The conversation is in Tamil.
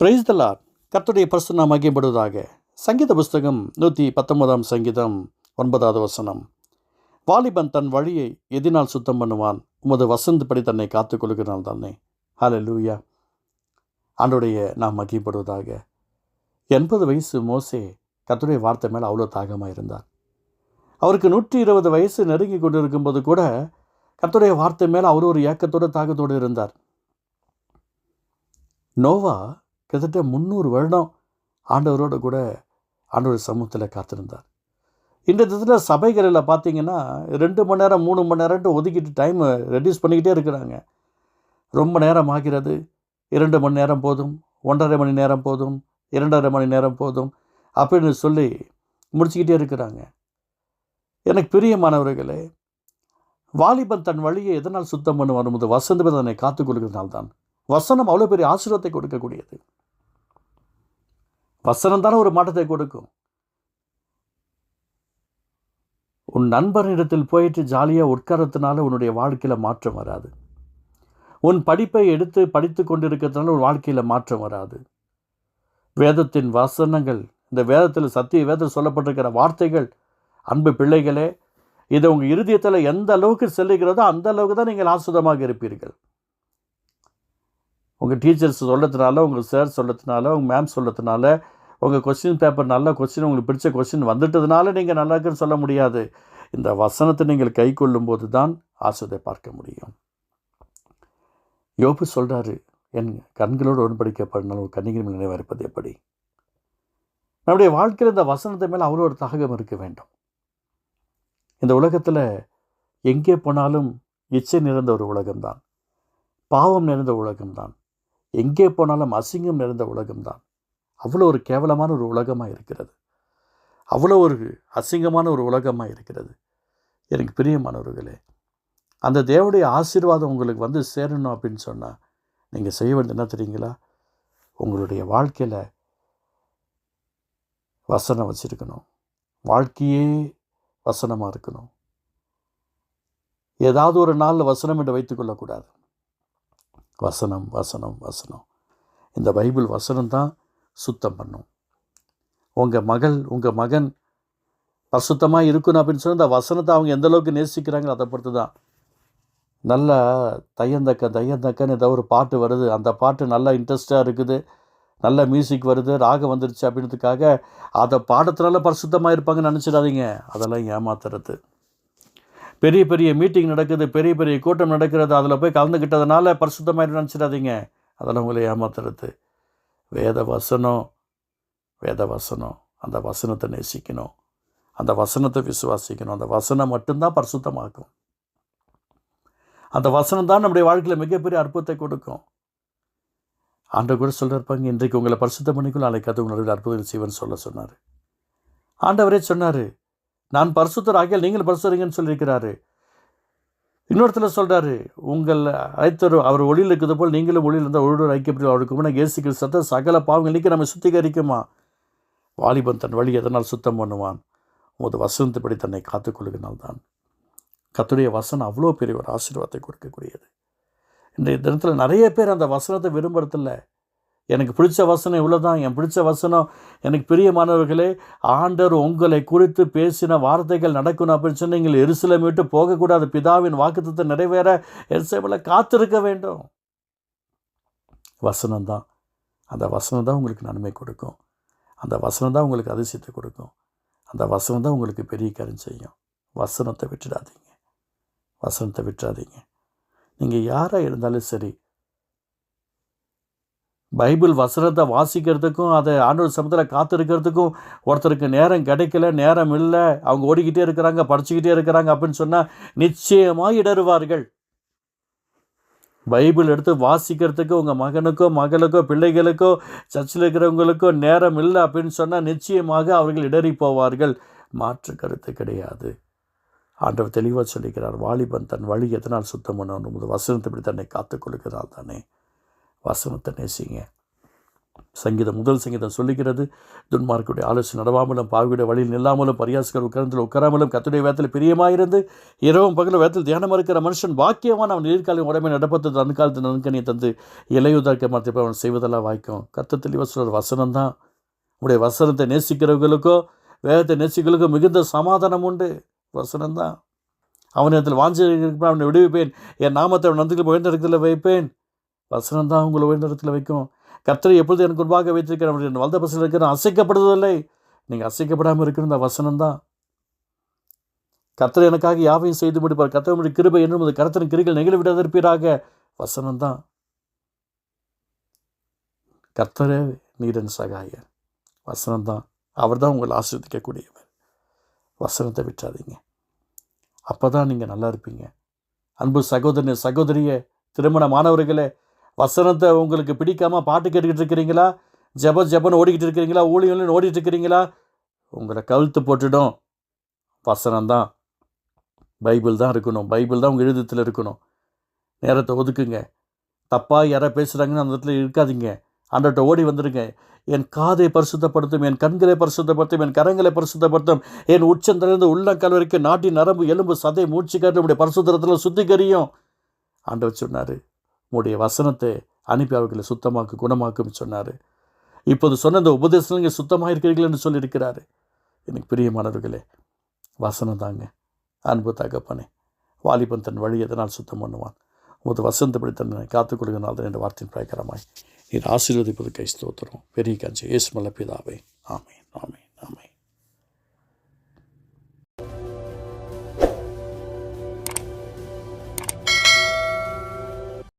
பிரைஸ் தலார் கர்த்தருடைய பரிசுநாம் மகிப்படுவதாக சங்கீத புஸ்தகம் நூற்றி பத்தொன்பதாம் சங்கீதம் ஒன்பதாவது வசனம். வாலிபன் தன் வழியை எதினால் சுத்தம் பண்ணுவான். உமது வசந்தபடி தன்னை காத்து கொள்கிறான் தானே. ஹலோ லூயா ஆண்டுடைய நாம் மகிமைப்படுவதாக. எண்பது வயசு மோசே கத்துடைய வார்த்தை மேலே அவ்வளோ தாகமாக இருந்தார். அவருக்கு நூற்றி இருபது வயசு நெருங்கி கொண்டு இருக்கும்போது கூட கத்துடைய வார்த்தை மேலே அவர் ஒரு ஏக்கத்தோட தாகத்தோடு இருந்தார். நோவா கிட்டத்தட்ட முந்நூறு வருடம் ஆண்டவரோட கூட ஆண்டவர் சமூகத்தில் காத்திருந்தார். இந்த இதில் சபைகளில் பார்த்தீங்கன்னா ரெண்டு மணி நேரம் மூணு மணி நேரம்ட்டு ஒதுக்கிட்டு டைம் ரெடியூஸ் பண்ணிக்கிட்டே இருக்கிறாங்க. ரொம்ப நேரம் ஆகிறது இரண்டு மணி நேரம் போதும் ஒன்றரை மணி நேரம் போதும் இரண்டரை மணி நேரம் போதும் அப்படின்னு சொல்லி முடிச்சுக்கிட்டே இருக்கிறாங்க. எனக்கு பிரியமானவர்களே வாலிபன் தன் வழியை எதனால் சுத்தம் பண்ணுவார் முதல் வசந்த தன்னை காத்துக் கொள்கிறதுனால்தான் வசனம் அவ்வளோ பெரிய ஆசீர்வாதத்தை கொடுக்கக்கூடியது. வசனம் தானே ஒரு மாற்றத்தை கொடுக்கும். உன் நண்பரிடத்தில் போயிட்டு ஜாலியாக உட்காரத்தினால உன்னுடைய வாழ்க்கையில் மாற்றம் வராது. உன் படிப்பை எடுத்து படித்து கொண்டிருக்கிறதுனால உன் வாழ்க்கையில் மாற்றம் வராது. வேதத்தின் வசனங்கள் இந்த வேதத்தில் சத்திய வேதத்தில் சொல்லப்பட்டிருக்கிற வார்த்தைகள் அன்பு பிள்ளைகளே இதை உங்கள் இருதயத்தில் எந்த அளவுக்கு செல்லுகிறதோ அந்த அளவுக்கு தான் நீங்கள் ஆசுதமாக இருப்பீர்கள். உங்கள் டீச்சர்ஸ் சொல்லத்தினால உங்கள் சார் சொல்லத்தினால உங்கள் மேம் சொல்லத்தினால உங்கள் கொஸ்டின் பேப்பர் நல்ல கொஸ்டின் உங்களுக்கு பிடிச்ச கொஸ்டின் வந்துட்டதுனால நீங்கள் நல்லா இருக்குன்னு சொல்ல முடியாது. இந்த வசனத்தை நீங்கள் கை கொள்ளும்போது தான் ஆசிரியை பார்க்க முடியும். யோபு சொல்கிறாரு என் கண்களோடு உடன்படிக்கப்படணும் ஒரு கண்ணிகள் மேல் நினைவரிப்பது எப்படி? நம்முடைய வாழ்க்கையில் இந்த வசனத்தை மேலே அவ்வளோ ஒரு தககம் இருக்க வேண்டும். இந்த உலகத்தில் எங்கே போனாலும் இச்சை நிறைந்த ஒரு உலகம்தான். பாவம் நிறைந்த உலகம்தான். எங்கே போனாலும் அசிங்கம் நிறைந்த உலகம்தான். அவ்வளோ ஒரு கேவலமான ஒரு உலகமாக இருக்கிறது. அவ்வளோ ஒரு அசிங்கமான ஒரு உலகமாக இருக்கிறது. எனக்கு பிரியமானவர்களே அந்த தேவனுடைய ஆசீர்வாதம் உங்களுக்கு வந்து சேரணும் அப்படின்னு சொன்னால் நீங்கள் செய்ய வேண்டியது என்ன தெரியுங்களா? உங்களுடைய வாழ்க்கையில் வசனம் வச்சுருக்கணும். வாழ்க்கையே வசனமாக இருக்கணும். ஏதாவது ஒரு நாளில் வசனம் என்று வைத்துக்கொள்ளக்கூடாது வசனம் வசனம் வசனம். இந்த பைபிள் வசனம் தான் சுத்தம் பண்ணும். உங்கள் மகள் உங்கள் மகன் பரிசுத்தமாக இருக்கணும் அப்படின்னு சொல்லி அந்த வசனத்தை அவங்க எந்த அளவுக்கு நேசிக்கிறாங்களோ அதை பொறுத்து தான் நல்லா தையந்தக்க தையந்தக்கன்னு ஏதோ ஒரு பாட்டு வருது. அந்த பாட்டு நல்லா இன்ட்ரெஸ்டாக இருக்குது. நல்ல மியூசிக் வருது. ராகம் வந்துருச்சு அப்படின்றதுக்காக அதை பாடத்தினால பரிசுத்தமாக இருப்பாங்கன்னு நினச்சிடாதீங்க. அதெல்லாம் ஏமாத்துறது. பெரிய பெரிய மீட்டிங் நடக்குது. பெரிய பெரிய கூட்டம் நடக்கிறது. அதில் போய் கலந்துக்கிட்டதுனால பரிசுத்தமாக நினச்சிடாதீங்க. அதெல்லாம் உங்களை ஏமாத்துறது. வேத வசனம் வேத வசனம் அந்த வசனத்தை நேசிக்கணும். அந்த வசனத்தை விசுவாசிக்கணும். அந்த வசனம் மட்டும்தான் பரிசுத்தமாக்கும். அந்த வசனம் தான் நம்முடைய வாழ்க்கையில் மிகப்பெரிய அற்புதத்தை கொடுக்கும். ஆண்டவர் கூட சொல்லியிருப்பாங்க இன்றைக்கு உங்களை பரிசுத்தம் பண்ணிக்கொள்ள நாளைக்கு அது உங்களுடைய அற்புதம் செய்வன் சொல்ல சொன்னார். ஆண்டவரே சொன்னார் நான் பரிசுத்தர் ஆகியால் நீங்கள் பரிசுத்தரீங்கன்னு சொல்லியிருக்கிறாரு. இன்னொருத்தர சொல்கிறாரு உங்கள் அழைத்தர் அவர் ஒளியில் இருக்கிறது போல் நீங்களும் ஒளியில் இருந்தால் ஒளியோடு ஐக்கியப்பட்டு அவருக்கு முன்னே இயேசு கிறிஸ்தத்தை சகல பாவங்கள் நீக்கி நம்ம சுத்திகரிக்குமா? வாலிபன் தன் வழி எதனால் சுத்தம் பண்ணுவான்? உமது வசனத்தைப்படி தன்னை காத்துக்கொள்ளுகினால் தான் கத்துடைய வசனம் அவ்வளோ பெரிய ஒரு ஆசீர்வாதத்தை கொடுக்கக்கூடியது. இன்றைய தினத்தில் நிறைய பேர் அந்த வசனத்தை விரும்புறதில்லை. எனக்கு பிடிச்ச வசனம் இவ்வளோ தான் என் பிடிச்ச வசனம் எனக்கு பிரியமானவர்களே ஆண்டர் உங்களை குறித்து பேசின வார்த்தைகள் நடக்கணும் அப்படின்னு சொன்னால் நீங்கள் எருசலம் விட்டு போகக்கூடாது. பிதாவின் வாக்குத்தத்தை நிறைவேற எருசலேமில் காத்திருக்க வேண்டும். வசனம் தான் அந்த வசனம் தான் உங்களுக்கு நன்மை கொடுக்கும். அந்த வசனம் தான் உங்களுக்கு அதிசயத்தை கொடுக்கும். அந்த வசனம் தான் உங்களுக்கு பெரிய காரியம் செய்யும். வசனத்தை விட்டுடாதீங்க. வசனத்தை விட்டுறாதீங்க. நீங்கள் யாராக இருந்தாலும் சரி பைபிள் வசனத்தை வாசிக்கிறதுக்கும் அதை ஆண்டவர் சமத்தில் காத்திருக்கிறதுக்கும் ஒருத்தருக்கு நேரம் கிடைக்கல நேரம் இல்லை அவங்க ஓடிக்கிட்டே இருக்கிறாங்க படிச்சுக்கிட்டே இருக்கிறாங்க அப்படின்னு சொன்னால் நிச்சயமாக இடறுவார்கள். பைபிள் எடுத்து வாசிக்கிறதுக்கு உங்கள் மகனுக்கோ மகளுக்கோ பிள்ளைகளுக்கோ சர்ச்சில் இருக்கிறவங்களுக்கோ நேரம் இல்லை அப்படின்னு சொன்னால் நிச்சயமாக அவர்கள் இடறி போவார்கள். மாற்று கருத்து கிடையாது. ஆண்டவர் தெளிவாக சொல்லிக்கிறார் வாலிபன் தன் வழி எதனால் சுத்தம் பண்ணணும் வசனத்தை இப்படி தன்னை காத்துக்கொள்கிறாள் தானே. வசனத்தை நேசிங்க. சங்கீதம் முதல் சங்கீதம் சொல்லுகிறது துன்மார்க்குடைய ஆலோசனை நடவாமலும் பாவியுடைய வழியில் நில்லாமலும் பரியாசுகள் உட்கார்ந்து உட்காராமலும் கத்துடைய வேத்தில் பிரியமாயிருந்து இரவும் பகலும் வேத்தில் தியானம் இருக்கிற மனுஷன் வாக்கியமான அவன் நீர்காலம் உடம்பை நடப்பது நன்காலத்து நன்கனியை தந்து இலையுதற்க மாற்றி அவன் செய்வதெல்லாம் வாய்க்கும். கத்த தெளிவாக சொல்கிற வசனம் தான் உடைய வசனத்தை நேசிக்கிறவர்களுக்கோ வேதத்தை நேசிக்கிறவர்களுக்கோ மிகுந்த சமாதானம் உண்டு. வசனம் தான் அவனிடத்தில் வாஞ்சி அவனை விடுவிப்பேன். என் நாமத்தை அவன் நந்தியில் உயர்ந்த இடத்துல வைப்பேன். வசனம் தான் உங்களை உயர்ந்த இடத்துல வைக்கும். கர்த்தரை எப்பொழுது எனக்கு முன்பாக வைத்திருக்கிற என் வளர்ந்த பசங்க இருக்கிற அசைக்கப்படுவதில்லை. நீங்கள் அசைக்கப்படாமல் இருக்கிற இந்த வசனம் தான். கர்த்தர் எனக்காக யாவையும் செய்து முடிப்பார். கர்த்தருடைய கிருபை என்னும் அது கர்த்தரின் கிரிகள் நெகிழ விடாதிருப்பீராக வசனம் தான். கர்த்தரே நீரன் சகாயர். வசனம் தான். அவர் தான் உங்களை ஆசிர்வதிக்கக்கூடியவர். வசனத்தை விட்டாதீங்க அப்போ தான் நீங்கள் நல்லா இருப்பீங்க. அன்பு சகோதரனே சகோதரிய திருமண மாணவர்களே வசனத்தை உங்களுக்கு பிடிக்காமல் பாட்டு கேட்டுக்கிட்டு இருக்கிறீங்களா? ஜப ஜபன்னு ஓடிக்கிட்டு இருக்கிறீங்களா? ஊழியர்னு ஓடிட்டு இருக்கிறீங்களா? உங்களை கழுத்து போட்டுடும். வசனம் தான் பைபிள் தான் இருக்கணும். பைபிள் தான் உங்கள் எழுதத்தில் இருக்கணும். நேரத்தை ஒதுக்குங்க. தப்பாக யாரா பேசுகிறாங்கன்னு அந்த இடத்துல இருக்காதீங்க. ஆண்டவர்கிட்ட ஓடி வந்துடுங்க என் காதை பரிசுத்தப்படுத்தும் என் கண்களை பரிசுத்தப்படுத்தும் என் கரங்களை பரிசுத்தப்படுத்தும் என் உச்சந்திலிருந்து உள்ளங்கால் வரைக்கும் நாட்டி நரம்பு எலும்பு சதை மூச்சு காட்டு உடைய பரிசுத்தரத்தில் சுத்திகரியும். ஆண்டவர் சொன்னார் உங்களுடைய வசனத்தை அனுப்பி அவர்களை சுத்தமாக்கு குணமாக்கும் சொன்னார். இப்போது சொன்ன இந்த நீங்கள் சுத்தமாக இருக்கிறீர்கள் என்று சொல்லியிருக்கிறாரு. எனக்கு பிரியமானவர்களே வசனம் தாங்க. அன்பு தகப்பனே வாலிபன் தன் வழி எதனால் சுத்தம் பண்ணுவான்? உமது வசந்தப்படி தன்னை காத்துக்கொள்கிறனால் தான் என்ற வார்த்தையின் பிரகாரமாய். நீர் ஆசீர்வதிப்பது கை ஸ்தோத்திரம். பெரிய கஞ்சி. ஏசுமல்ல பிதாவே ஆமேன் ஆமேன்.